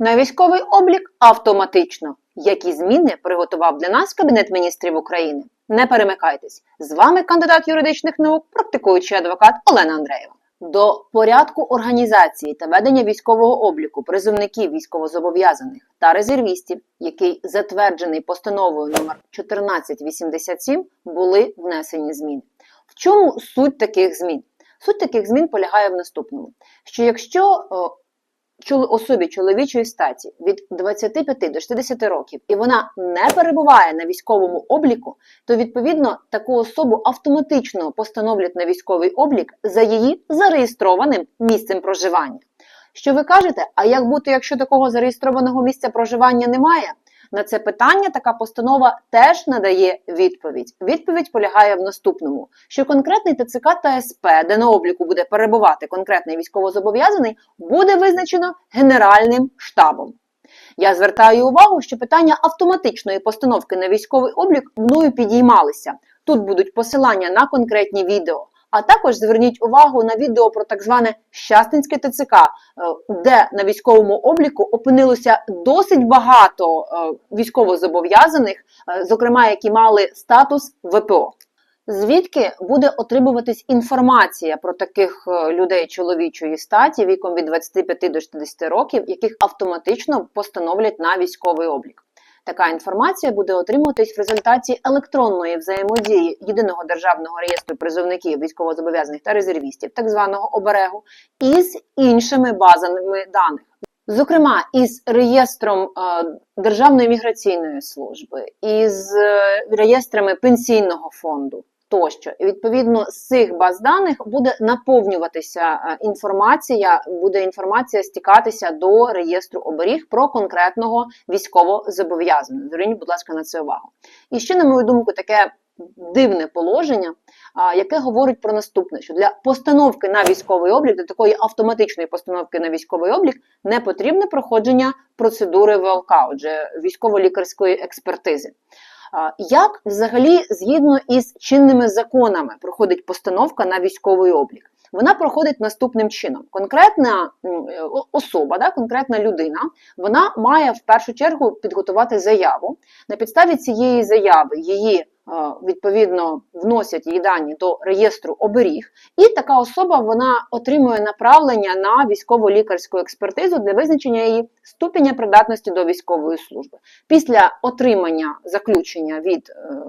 на військовий облік автоматично. Які зміни приготував для нас Кабінет міністрів України? Не перемикайтесь. З вами кандидат юридичних наук, практикуючий адвокат Олена Андреєва. До порядку організації та ведення військового обліку призовників військовозобов'язаних та резервістів, який затверджений постановою номер 1487, були внесені зміни. В чому суть таких змін? Суть таких змін полягає в наступному: що якщо чол- особі чоловічої статі від 25 до 60 років і вона не перебуває на військовому обліку, то відповідно таку особу автоматично постановлять на військовий облік за її зареєстрованим місцем проживання. Що ви кажете? А як бути, якщо такого зареєстрованого місця проживання немає? На це питання така постанова теж надає відповідь. Відповідь полягає в наступному: що конкретний ТЦК та СП, де на обліку буде перебувати конкретний військовозобов'язаний, буде визначено Генеральним штабом. Я звертаю увагу, що питання автоматичної постановки на військовий облік мною підіймалися. Тут будуть посилання на конкретні відео. А також зверніть увагу на відео про так зване Щастинське ТЦК, е, де на військовому обліку опинилося досить багато е, військовозобов'язаних, е, зокрема, які мали статус ВПО. Звідки буде отримуватись інформація про таких людей чоловічої статі віком від 25 до 60 років, яких автоматично постановлять на військовий облік? Така інформація буде отримуватись в результаті електронної взаємодії єдиного державного реєстру призовників військовозобов'язаних та резервістів, так званого оберегу, із іншими базами даних. Зокрема, із реєстром е, Державної міграційної служби, із е, реєстрами пенсійного фонду тощо. І відповідно з цих баз даних буде наповнюватися е, інформація, буде інформація стікатися до реєстру оберіг про конкретного військовозобов'язаного. Зверніть, будь ласка, на це увагу. І ще, на мою думку, таке дивне положення, яке говорить про наступне: що для постановки на військовий облік, для такої автоматичної постановки на військовий облік, не потрібне проходження процедури ВЛК, отже, військово-лікарської експертизи. Як взагалі згідно із чинними законами проходить постановка на військовий облік? Вона проходить наступним чином: конкретна особа, да, конкретна людина, вона має в першу чергу підготувати заяву. На підставі цієї заяви її відповідно вносять її дані до реєстру оберіг, і така особа вона отримує направлення на військово-лікарську експертизу для визначення її ступеня придатності до військової служби. Після отримання заключення від е,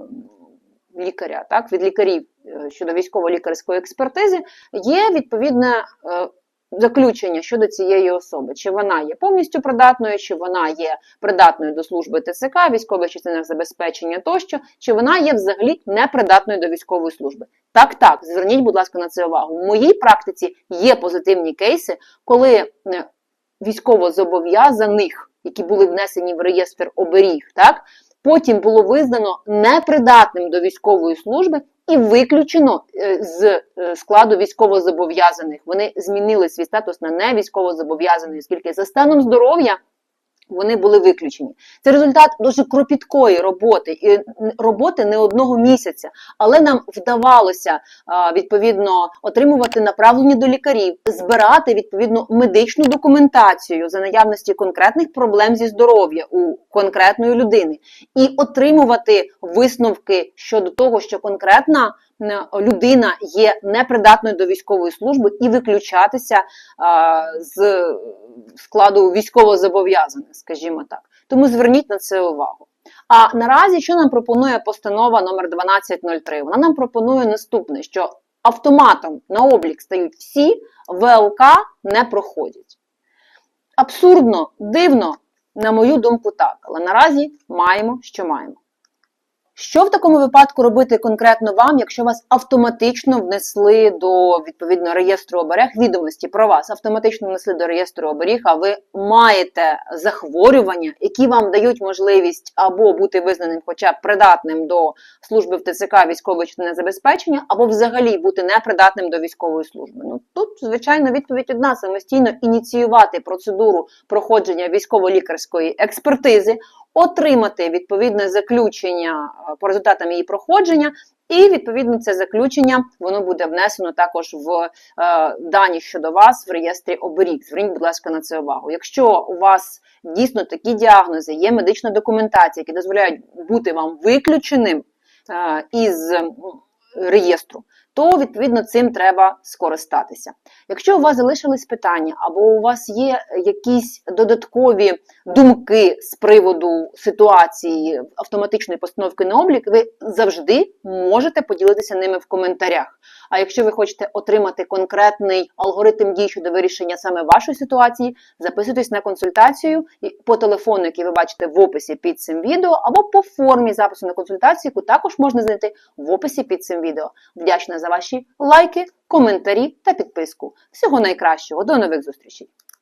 лікаря, так, від лікарів е, щодо військово-лікарської експертизи, є відповідне е, заключення щодо цієї особи, чи вона є повністю придатною, чи вона є придатною до служби ТЦК, військових частинах забезпечення тощо, чи вона є взагалі непридатною до військової служби. Так, так, зверніть, будь ласка, на це увагу. В моїй практиці є позитивні кейси, коли е, військовозобов'язаних, які були внесені в реєстр оберіг, так, потім було визнано непридатним до військової служби і виключено е, з е, складу військовозобов'язаних. Вони змінили свій статус на невійськовозобов'язаний, оскільки за станом здоров'я вони були виключені. Це результат дуже кропіткої роботи і роботи не одного місяця, але нам вдавалося відповідно отримувати направлення до лікарів, збирати відповідно медичну документацію за наявності конкретних проблем зі здоров'я у конкретної людини, і отримувати висновки щодо того, що конкретна людина є непридатною до військової служби, і виключатися а, з складу військовозобов'язаних, скажімо так. Тому зверніть на це увагу. А наразі що нам пропонує постанова номер 1203? Вона нам пропонує наступне: що автоматом на облік стають всі, ВЛК не проходять. Абсурдно, дивно, на мою думку, так. Але наразі маємо, що маємо. Що в такому випадку робити конкретно вам, якщо вас автоматично внесли до відповідно реєстру оберіг відомості про вас, автоматично внесли до реєстру оберіг, а ви маєте захворювання, які вам дають можливість або бути визнаним, хоча б придатним до служби в ТЦК військової частини забезпечення, або взагалі бути непридатним до військової служби. Ну тут, звичайно, відповідь одна самостійно ініціювати процедуру проходження військово-лікарської експертизи, отримати відповідне заключення е, по результатам її проходження І відповідно це заключення воно буде внесено також в е, дані щодо вас в реєстрі оберіг. Зверніть, будь ласка, на це увагу. Якщо у вас дійсно такі діагнози, є медична документація, які дозволяють бути вам виключеним е, із реєстру, то відповідно цим треба скористатися. Якщо у вас залишились питання, або у вас є якісь додаткові думки з приводу ситуації автоматичної постановки на облік, ви завжди можете поділитися ними в коментарях. А якщо ви хочете отримати конкретний алгоритм дій щодо вирішення саме вашої ситуації, записуйтесь на консультацію по телефону, який ви бачите в описі під цим відео, або по формі запису на консультацію, яку також можна знайти в описі під цим відео. Вдячна за ваші лайки, коментарі та підписку. Всього найкращого, до нових зустрічей!